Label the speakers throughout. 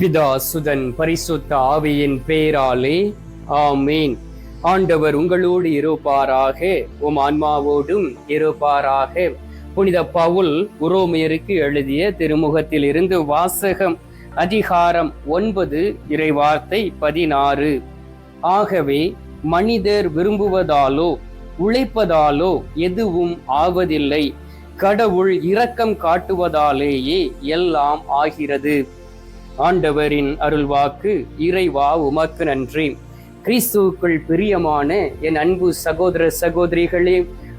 Speaker 1: பிதா சுதன் பரிசுத்த ஆவியின் பேராலே ஆமீன். ஆண்டவர் உங்களோடு இருப்பாராக உம் ஆன்மாவோடும் இருப்பாராக. புனித பவுல் உரோமியருக்கு எழுதிய திருமுகத்தில் இருந்து வாசகம் அதிகாரம் ஒன்பது இறைவார்த்தை பதினாறு. ஆகவே மனிதர் விரும்புவதாலோ உழைப்பதாலோ எதுவும் ஆவதில்லை. கடவுள் இரக்கம் காட்டுவதாலேயே எல்லாம் ஆகிறது. ஆண்டவரின் அருள்வாக்கு இறைவா உமக்கு நன்றி. கிறிஸ்துவுக்குள் பிரியமான என் அன்பு சகோதர சகோதரிகளே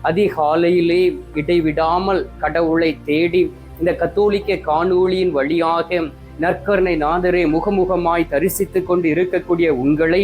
Speaker 1: அதிகாலையிலே இடைவிடாமல் கடவுளை தேடி இந்த கத்தோலிக்க காணொளியின் வழியாக நற்கருணை நாதரை முகமுகமாய் தரிசித்து கொண்டு இருக்கக்கூடிய உங்களை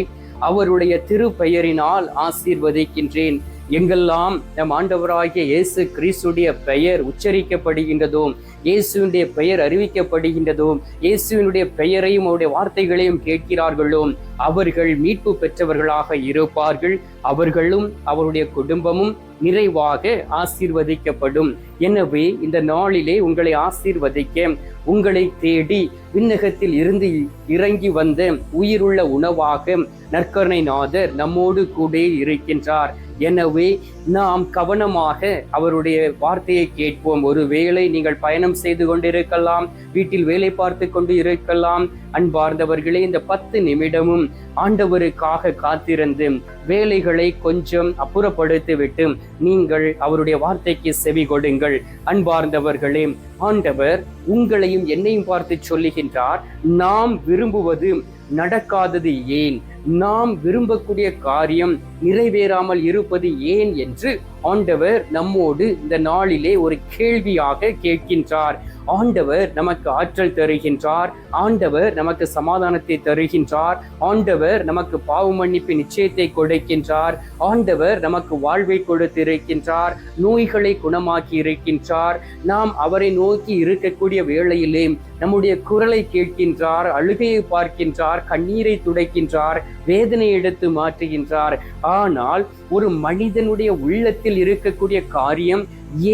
Speaker 1: அவருடைய திருப்பெயரினால் ஆசீர்வதிக்கின்றேன். எங்கெல்லாம் நம் ஆண்டவராகிய இயேசு கிறிஸ்துடைய பெயர் உச்சரிக்கப்படுகின்றதோ இயேசுவினுடைய பெயர் அறிவிக்கப்படுகின்றதோ இயேசுவினுடைய பெயரையும் அவருடைய வார்த்தைகளையும் கேட்கிறார்களோ அவர்கள் மீட்பு பெற்றவர்களாக இருப்பார்கள். அவர்களும் அவருடைய குடும்பமும் நிறைவாக ஆசீர்வதிக்கப்படும். எனவே இந்த நாளிலே உங்களை ஆசீர்வதிக்க உங்களை தேடி விண்ணகத்தில் இருந்து இறங்கி வந்த உயிருள்ள உணவாக நற்கருணை நாதர் நம்மோடு கூட இருக்கின்றார். எனவே நாம் கவனமாக அவருடைய வார்த்தையை கேட்போம். ஒருவேளை நீங்கள் பயணம் செய்து கொண்டிருக்கலாம் வீட்டில் வேலை பார்த்து கொண்டு இருக்கலாம் அன்பார்ந்தவர்களே இந்த பத்து நிமிடமும் ஆண்டவருக்காக காத்திருந்து வேலைகளை கொஞ்சம் அப்புறப்படுத்திவிட்டு நீங்கள் அவருடைய வார்த்தைக்கு செவி கொடுங்கள். அன்பார்ந்தவர்களே ஆண்டவர் உங்களையும் என்னையும் பார்த்து சொல்லுகின்றார் நாம் விரும்புவது நடக்காதது ஏன்? நாம் விரும்பக்கூடிய காரியம் நிறைவேறாமல் இருப்பது ஏன் என்று ஆண்டவர் நம்மோடு இந்த நாளிலே ஒரு கேள்வியாக கேட்கின்றார். ஆண்டவர் நமக்கு ஆற்றல் தருகின்றார். ஆண்டவர் நமக்கு சமாதானத்தை தருகின்றார். ஆண்டவர் நமக்கு பாவ மன்னிப்பு நிச்சயத்தை கொடுக்கின்றார். ஆண்டவர் நமக்கு வாழ்வை கொடுத்து இருக்கின்றார் நோய்களை குணமாக்கி இருக்கின்றார். நாம் அவரை நோக்கி இருக்கக்கூடிய வேளையிலே நம்முடைய குரலை கேட்கின்றார் அழுகையை பார்க்கின்றார் கண்ணீரை துடைக்கின்றார் வேதனை எடுத்து மாற்றுகின்றார். ஆனால் ஒரு மனிதனுடைய உள்ளத்தில் இருக்கக்கூடிய காரியம்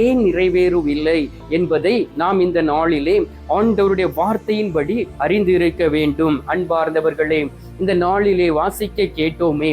Speaker 1: ஏன் நிறைவேறவில்லை என்பதை நாம் இந்த நாளிலே ஆண்டவருடைய வார்த்தையின்படி அறிந்து இருக்க வேண்டும். அன்பார்ந்தவர்களே இந்த நாளிலே வாசிக்க கேட்டோமே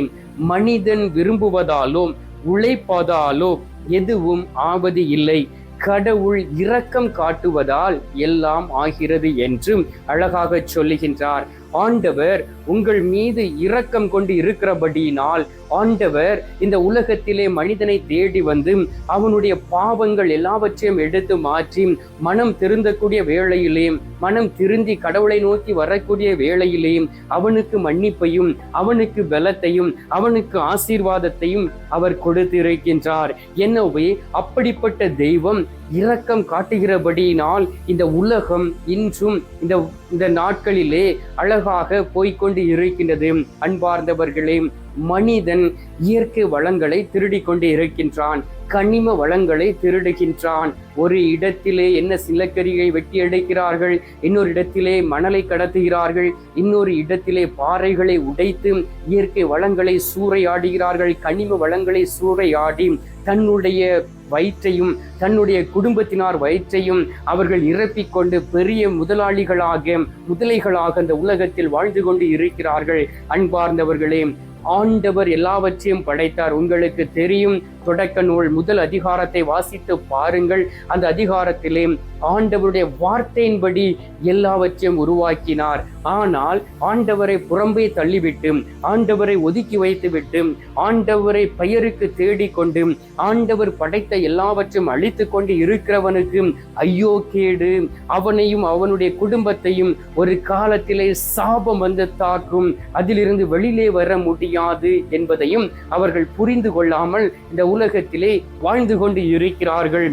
Speaker 1: மனிதன் விரும்புவதாலோ உழைப்பதாலோ எதுவும் ஆவது இல்லை. கடவுள் இரக்கம் காட்டுவதால் எல்லாம் ஆகிறது என்றும் அழகாக சொல்லுகின்றார். ஆண்டவர் உங்கள் மீது இரக்கம் கொண்டு இருக்கிறபடியினால் ஆண்டவர் இந்த உலகத்திலே மனிதனை தேடி வந்து அவனுடைய பாவங்கள் எல்லாவற்றையும் எடுத்து மாற்றி மனம் திருந்தக்கூடிய வேளையிலே மனம் திருந்தி கடவுளை நோக்கி வரக்கூடிய வேளையிலே அவனுக்கு மன்னிப்பையும் அவனுக்கு பலத்தையும் அவனுக்கு ஆசீர்வாதத்தையும் அவர் கொடுத்திருக்கின்றார். எனவே அப்படிப்பட்ட தெய்வம் இரக்கம் காட்டுகிறபடியினால் இந்த உலகம் இன்றும் இந்த இந்த நாட்களிலே அழகாக போய்கொண்டு இருக்கின்றது. அன்பார்ந்தவர்களே மனிதன் இயற்கை வளங்களை திருடி கொண்டு இருக்கின்றான். கனிம வளங்களை திருடுகின்றான். ஒரு இடத்திலே என்ன சிலக்கரியை வெட்டி அடைக்கிறார்கள் இன்னொரு இடத்திலே மணலை கடத்துகிறார்கள் இன்னொரு இடத்திலே பாறைகளை உடைத்து இயற்கை வளங்களை சூறையாடுகிறார்கள் கனிம வளங்களை சூறையாடி தன்னுடைய வயிற்றையும் தன்னுடைய குடும்பத்தினார் வயிற்றையும் அவர்கள் இறப்பிக்கொண்டு பெரிய முதலாளிகளாக முதலைகளாக அந்த உலகத்தில் வாழ்ந்து கொண்டு இருக்கிறார்கள். அன்பார்ந்தவர்களே ஆண்டவர் எல்லாவற்றையும் படைத்தார். உங்களுக்கு தெரியும் தொடக்க நூல் முதல் அதிகாரத்தை வாசித்து பாருங்கள். அந்த அதிகாரத்திலே ஆண்டவருடைய வார்த்தையின்படி எல்லாவற்றையும் உருவாக்கினார். ஆனால் ஆண்டவரை புறம்பே தள்ளிவிட்டு ஆண்டவரை ஒதுக்கி வைத்துவிட்டு ஆண்டவரை பெயருக்கு தேடிக்கொண்டு ஆண்டவர் படைத்த எல்லாவற்றையும் அழித்து கொண்டு இருக்கிறவனுக்கு ஐயோ கேடு. அவனையும் அவனுடைய குடும்பத்தையும் ஒரு காலத்திலே சாபம் வந்து தாக்கும் அதிலிருந்து வெளியிலே வர முடியாது என்பதையும் அவர்கள் புரிந்து கொள்ளாமல் இந்த உலகத்திலே வாழ்ந்து கொண்டு இருக்கிறார்கள்.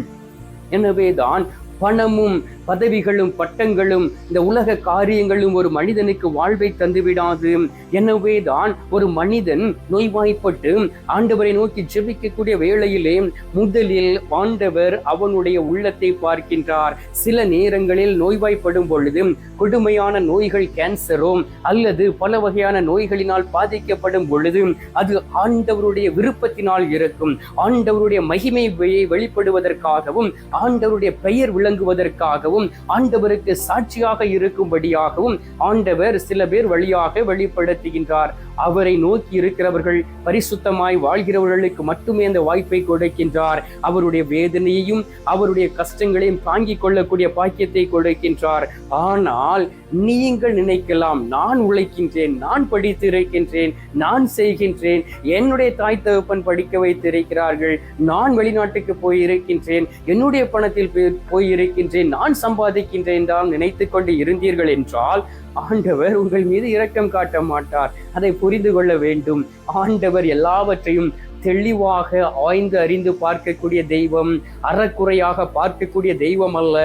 Speaker 1: எனவேதான் பணமும் பதவிகளும் பட்டங்களும் இந்த உலக காரியங்களும் ஒரு மனிதனுக்கு வாழ்வை தந்துவிடாது. எனவே தான் ஒரு மனிதன் நோய்வாய்ப்பட்டு ஆண்டவரை நோக்கி ஜெபிக்கக்கூடிய வேளையிலே முதலில் ஆண்டவர் அவனுடைய உள்ளத்தை பார்க்கின்றார். சில நேரங்களில் நோய்வாய்ப்படும் பொழுது கொடுமையான நோய்கள் கேன்சரோ அல்லது பல வகையான நோய்களினால் பாதிக்கப்படும் பொழுது அது ஆண்டவருடைய விருப்பத்தினால் இருக்கும். ஆண்டவருடைய மகிமை வெளிப்படுவதற்காகவும் ஆண்டவருடைய பெயர் விளங்குவதற்காகவும் ஆண்டவருக்கு சாட்சியாக இருக்கும்படியாகவும் ஆண்டவர் சில பேர் வழியாக வெளிப்படுத்துகின்றார். அவரை நோக்கி இருக்கிறவர்கள் பரிசுத்தமாய் வாழ்கிறவர்களுக்கு மட்டுமே அந்த வாய்ப்பை கொடுக்கின்றார். அவருடைய வேதனையையும் அவருடைய கஷ்டங்களையும் தாங்கிக் கொள்ளக்கூடிய பாக்கியத்தை கொடுக்கின்றார். ஆனால் நீங்கள் நினைக்கலாம் நான் உழைக்கின்றேன் நான் படித்திருக்கின்றேன் நான் செய்கின்றேன் என்னுடைய தாய் தகப்பன் படிக்க வைத்திருக்கிறார்கள் நான் வெளிநாட்டுக்கு போய் இருக்கின்றேன் என்னுடைய பணத்தில் போய்- போய் இருக்கின்றேன் நான் சம்பாதிக்கின்றேன் தான் நினைத்து கொண்டு இருந்தீர்கள் என்றால் ஆண்டவர் உங்கள் மீது இரக்கம் காட்ட மாட்டார். அதை புரிந்து கொள்ள வேண்டும். ஆண்டவர் எல்லாவற்றையும் தெளிவாக ஆய்ந்து அறிந்து பார்க்கக்கூடிய தெய்வம் அறக்குறையாக பார்க்கக்கூடிய தெய்வம் அல்ல.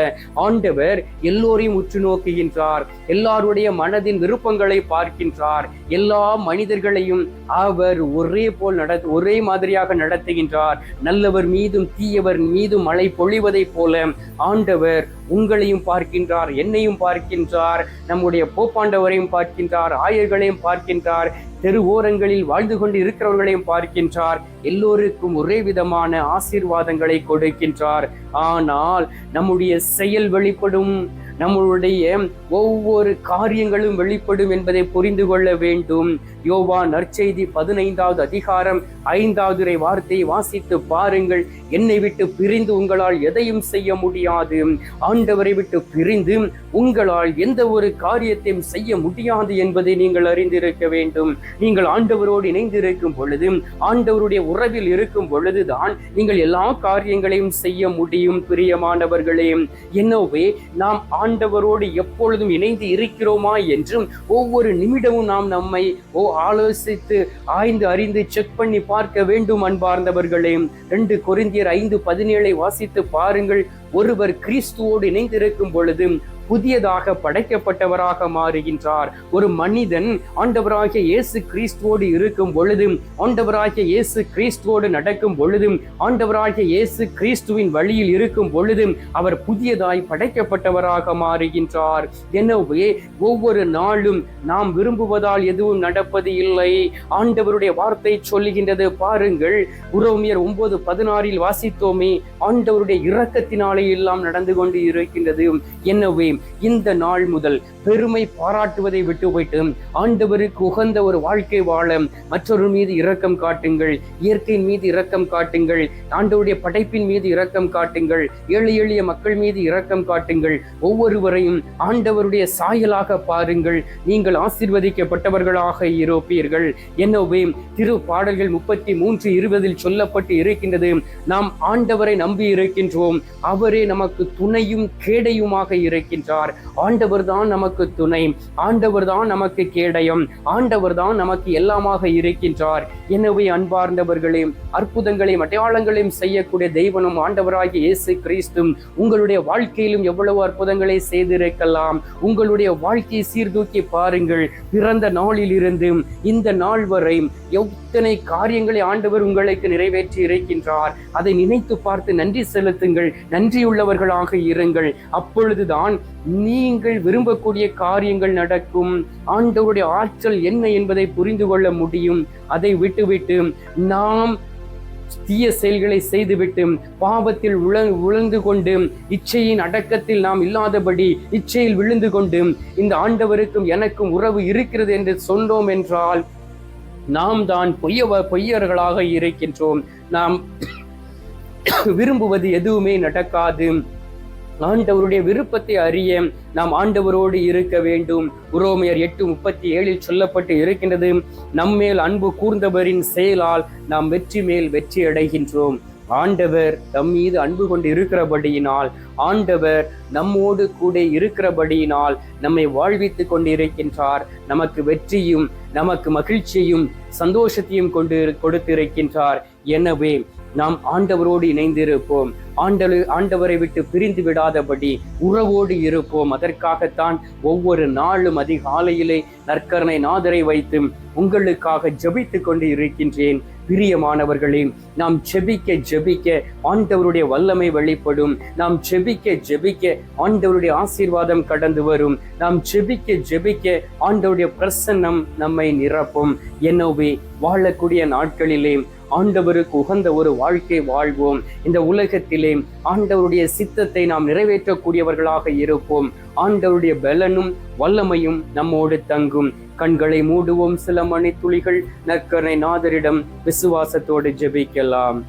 Speaker 1: ஆண்டவர் எல்லோரையும் உற்று நோக்குகின்றார். எல்லாருடைய மனதின் விருப்பங்களை பார்க்கின்றார். எல்லா மனிதர்களையும் அவர் ஒரே போல் நட ஒரே மாதிரியாக நடத்துகின்றார். நல்லவர் மீதும் தீயவர் மீதும் மழை பொழிவதைப் போல ஆண்டவர் உங்களையும் பார்க்கின்றார் என்னையும் பார்க்கின்றார் நம்முடைய போப்பாண்டவரையும் பார்க்கின்றார் ஆயர்களையும் பார்க்கின்றார். தெரு ஓரங்களில் வாழ்ந்து கொண்டு இருக்கிறவர்களையும் பார்க்கின்றார். எல்லோருக்கும் ஒரே விதமான ஆசீர்வாதங்களை கொடுக்கின்றார். ஆனால் நம்முடைய செயல் வெளிப்படும். நம்மளுடைய ஒவ்வொரு காரியங்களும் வெளிப்படும் என்பதை புரிந்து கொள்ள வேண்டும். யோவா நற்செய்தி பதினைந்தாவது அதிகாரம் ஐந்தாவது வார்த்தையை வாசித்து பாருங்கள். என்னை விட்டு பிரிந்து உங்களால் எதையும் செய்ய முடியாது. ஆண்டவரை விட்டு பிரிந்து உங்களால் எந்த ஒரு காரியத்தையும் செய்ய முடியாது என்பதை நீங்கள் அறிந்திருக்க வேண்டும். நீங்கள் ஆண்டவரோடு இணைந்திருக்கும் பொழுது ஆண்டவருடைய உறவில் இருக்கும் பொழுதுதான் நீங்கள் எல்லா காரியங்களையும் செய்ய முடியும் பிரியமானவர்களே. என்னவே நாம் ஆண்டவரோடு எப்பொழுதும் இணைந்து இருக்கிறோமா என்றும் ஒவ்வொரு நிமிடமும் நாம் நம்மை ஓ ஆலோசித்து ஆய்ந்து அறிந்து செக் பண்ணி பார்க்க வேண்டும் அன்பார்ந்தவர்களே. ரெண்டு கொரிந்தியர் ஐந்து பதினேழை வாசித்து பாருங்கள். ஒருவர் கிறிஸ்துவோடு இணைந்திருக்கும் பொழுது புதியதாக படைக்கப்பட்டவராக மாறுகின்றார். ஒரு மனிதன் ஆண்டவராகிய இயேசு கிறிஸ்துவோடு இருக்கும் பொழுதும் ஆண்டவராகிய இயேசு கிறிஸ்துவோடு நடக்கும் பொழுதும் ஆண்டவராகிய இயேசு கிறிஸ்துவின் வழியில் இருக்கும் பொழுதும் அவர் புதியதாய் படைக்கப்பட்டவராக மாறுகின்றார். எனவே ஒவ்வொரு நாளும் நாம் விரும்புவதால் எதுவும் நடப்பது இல்லை. ஆண்டவருடைய வார்த்தை சொல்லுகின்றது. பாருங்கள் உரோமியர் ஒன்பது பதினாறில் வாசித்தோமே ஆண்டவருடைய இரக்கத்தினாலே எல்லாம் நடந்து கொண்டு இருக்கின்றது. எனவே இந்த நாள் முதல் பெருமை பாராட்டுவதை விட்டு போயிட்டு ஆண்டவருக்கு உகந்த ஒரு வாழ்க்கை வாழ மற்றொரு மீது இரக்கம் காட்டுங்கள். இயற்கையின் மீது இரக்கம் காட்டுங்கள். ஆண்டவருடைய படைப்பின் மீது இரக்கம் காட்டுங்கள். ஏழை எளிய மக்கள் மீது இரக்கம் காட்டுங்கள். ஒவ்வொருவரையும் ஆண்டவருடைய சாயலாக பாருங்கள். நீங்கள் ஆசிர்வதிக்கப்பட்டவர்களாக இருப்பீர்கள். எனவே திரு பாடல்கள் முப்பத்தி மூன்று இருபதில் சொல்லப்பட்டு இருக்கின்றது நாம் ஆண்டவரை நம்பி இருக்கின்றோம். அவரே நமக்கு துணையும் கேடையுமாக இருக்கின்றார். ஆண்டவர் தான் நமக்கு துணை. ஆண்டவர் தான் நமக்கு கேடயம். ஆண்டவர் தான் நமக்கு எல்லாமாக இருக்கின்றார். எனவே அன்பார்ந்தவர்களே அற்புதங்களையும் அடையாளங்களையும் செய்யக்கூடிய தெய்வனும் ஆண்டவராகிய இயேசு கிறிஸ்தும் உங்களுடைய வாழ்க்கையிலும் எவ்வளவு அற்புதங்களை செய்திருக்கலாம். உங்களுடைய வாழ்க்கையை சீர்தூக்கி பாருங்கள். பிறந்த நாளில் இருந்து இந்த நாள் வரை எத்தனை காரியங்களை ஆண்டவர் உங்களுக்கு நிறைவேற்றி இருக்கின்றார். அதை நினைத்து பார்த்து நன்றி செலுத்துங்கள். நன்றியுள்ளவர்களாக இருங்கள். அப்பொழுதுதான் நீங்கள் விரும்பக்கூடிய காரியங்கள் நடக்கும். ஆண்டவருடைய ஆற்றல் என்ன என்பதை புரிந்து கொள்ள முடியும். அதை விட்டுவிட்டு நாம் தீய செயல்களை செய்துவிட்டு பாவத்தில் உழ உழந்து கொண்டு இச்சையின் அடக்கத்தில் நாம் இல்லாதபடி இச்சையில் விழுந்து கொண்டு இந்த ஆண்டவருக்கும் எனக்கும் உறவு இருக்கிறது என்று சொன்னோம் என்றால் நாம் தான் பொய்யவ பொய்யர்களாக இருக்கின்றோம். நாம் விரும்புவது எதுவுமே நடக்காது. ஆண்டவருடைய விருப்பத்தை அறிய நாம் ஆண்டவரோடு இருக்க வேண்டும். உரோமையர் எட்டு முப்பத்தி ஏழில் சொல்லப்பட்டு இருக்கின்றது நம்மேல் அன்பு கூர்ந்தவரின் செயலால் நாம் வெற்றி மேல் வெற்றி அடைகின்றோம். ஆண்டவர் நம் மீது அன்பு கொண்டு இருக்கிறபடியினால் ஆண்டவர் நம்மோடு கூட இருக்கிறபடியினால் நம்மை வாழ்வித்து கொண்டு இருக்கின்றார் நமக்கு வெற்றியும் நமக்கு மகிழ்ச்சியும் சந்தோஷத்தையும் கொண்டு கொடுத்திருக்கின்றார். எனவே நாம் ஆண்டவரோடு இணைந்திருப்போம். ஆண்டவர் ஆண்டவரை விட்டு பிரிந்து விடாதபடி உறவோடு இருப்போம். அதற்காகத்தான் ஒவ்வொரு நாளும் அதிகாலையிலே நற்கரணை நாதரை வைத்து உங்களுக்காக ஜபித்து கொண்டு இருக்கின்றேன் பிரியமானவர்களே நாம் ஜெபிக்க ஜெபிக்க ஆண்டவருடைய வல்லமை வெளிப்படும். நாம் ஜெபிக்க ஜெபிக்க ஆண்டவருடைய ஆசீர்வாதம் கடந்து வரும். நாம் ஜெபிக்க ஜெபிக்க ஆண்டவருடைய பிரசன்னம் நம்மை நிரப்பும். எனவே வாழக்கூடிய நாட்களிலே ஆண்டவருக்கு உகந்த ஒரு வாழ்க்கை வாழ்வோம். இந்த உலகத்திலே ஆண்டவருடைய சித்தத்தை நாம் நிறைவேற்றக்கூடியவர்களாக இருப்போம். ஆண்டவருடைய பலனும் வல்லமையும் நம்மோடு தங்கும். கண்களை மூடுவோம் சில மணி துளிகள். நற்கரை நாதரிடம் விசுவாசத்தோடு ஜெபிக்கலாம்.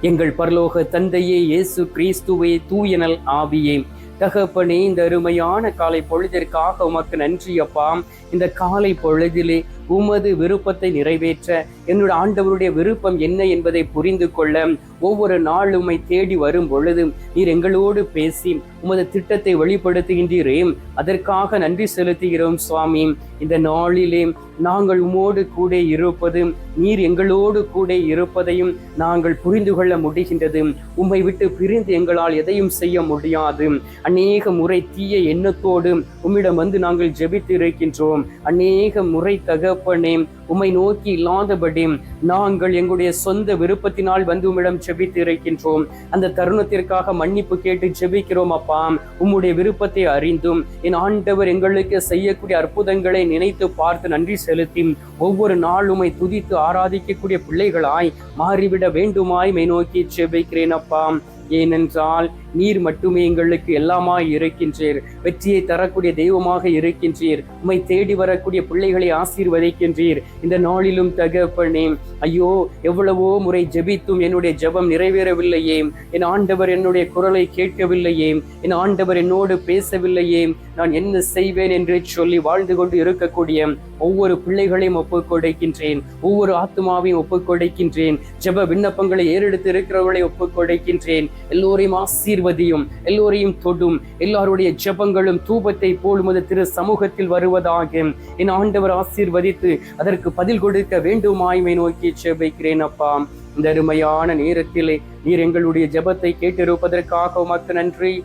Speaker 1: எங்கள் பரலோக தந்தையே இயேசு கிறிஸ்துவே தூயனல் ஆவியே. தகப்பனே இந்த அருமையான காலை பொழுதிற்காக உமக்கு நன்றி அப்பா. இந்த காலை பொழுதிலே உமது விருப்பத்தை நிறைவேற்ற என்னோட ஆண்டவருடைய விருப்பம் என்ன என்பதை புரிந்து கொள்ள ஒவ்வொரு நாள் உம்மை தேடி வரும் பொழுதும் நீர் எங்களோடு பேசி உமது திட்டத்தை வெளிப்படுத்துகின்றீரே அதற்காக நன்றி செலுத்துகிறோம் சுவாமி. இந்த நாளிலே நாங்கள் உமோடு கூட இருப்பது நீர் எங்களோடு கூட இருப்பதையும் நாங்கள் புரிந்து கொள்ள முடிகின்றது. உம்மை விட்டு பிரிந்து எங்களால் எதையும் செய்ய முடியாது. அநேக முறை தீய எண்ணத்தோடு உம்மிடம் வந்து நாங்கள் ஜெபித்து இருக்கின்றோம் அநேக முறை தக தகப்பனே உம்மை நோக்கி இல்லாதபடி நாங்கள் எங்களுடைய சொந்த விருப்பத்தினால் வந்து உம்மிடம் செபித்து இருக்கின்றோம் அந்த தருணத்திற்காக மன்னிப்பு கேட்டு செபிக்கிறோம் அப்பா. உம்முடைய விருப்பத்தை அறிந்தும் என் ஆண்டவர் எங்களுக்கு செய்யக்கூடிய அற்புதங்களை நினைத்து பார்த்து நன்றி செலுத்தி ஒவ்வொரு நாள் உம்மை துதித்து ஆராதிக்கக்கூடிய பிள்ளைகளாய் மாறிவிட வேண்டுமாய் மை நோக்கி செபிக்கிறேன் அப்பா. ஏனென்றால் நீர் மட்டுமே எங்களுக்கு எல்லாமாய் இருக்கின்றீர். வெற்றியை தரக்கூடிய தெய்வமாக இருக்கின்றீர். உம்மை தேடி வரக்கூடிய பிள்ளைகளை ஆசீர்வதிக்கின்றீர். இந்த நாளிலும் தகப்பனே ஐயோ எவ்வளவோ முறை ஜெபித்தும் என்னுடைய ஜெபம் நிறைவேறவில்லையே. என் ஆண்டவர் என்னுடைய குரலை கேட்கவில்லையே. என் ஆண்டவர் என்னோடு பேசவில்லையே. நான் என்ன செய்வேன் என்று சொல்லி வாழ்ந்து கொண்டு இருக்கக்கூடிய ஒவ்வொரு பிள்ளைகளையும் ஒப்புக் கொடுக்கின்றேன் ஒவ்வொரு ஆத்மாவையும் ஒப்புக் கொடுக்கின்றேன் ஜெப விண்ணப்பங்களை ஏறெடுத்து இருக்கிறவர்களை ஒப்புக் கொடுக்கின்றேன் எல்லோரையும் ஆசீர்வதியும் எல்லோரையும் தொடும். எல்லாருடைய ஜெபங்களும் தூபத்தை போலும் அது திரு சமூகத்தில் வருவதாக என் ஆண்டவர் ஆசீர்வதித்து அதற்கு பதில் கொடுக்க வேண்டுமாய்மை நோக்கி செபிக்கிறேன் அப்பா. இந்த அருமையான நேரத்திலே நீர் எங்களுடைய ஜெபத்தை கேட்டிருப்பதற்காக உமக்கு நன்றி.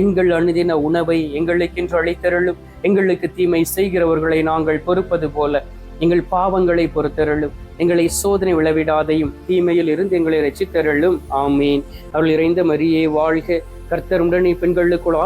Speaker 1: எங்கள் அனுதின உணவை எங்களுக்கென்று அழைத்தருளும் எங்களுக்கு தீமை செய்கிறவர்களை நாங்கள் பொறுப்பது போல. எங்கள் பாவங்களை பொறுத்தருளும். எங்களை சோதனை விளைவிடாதையும் தீமையில் இருந்து எங்களை ரசித்தருளும் ஆமீன். அவள் இறைந்த மரியே வாழ்க. கர்த்தர் உடனே பெண்களுக்குள்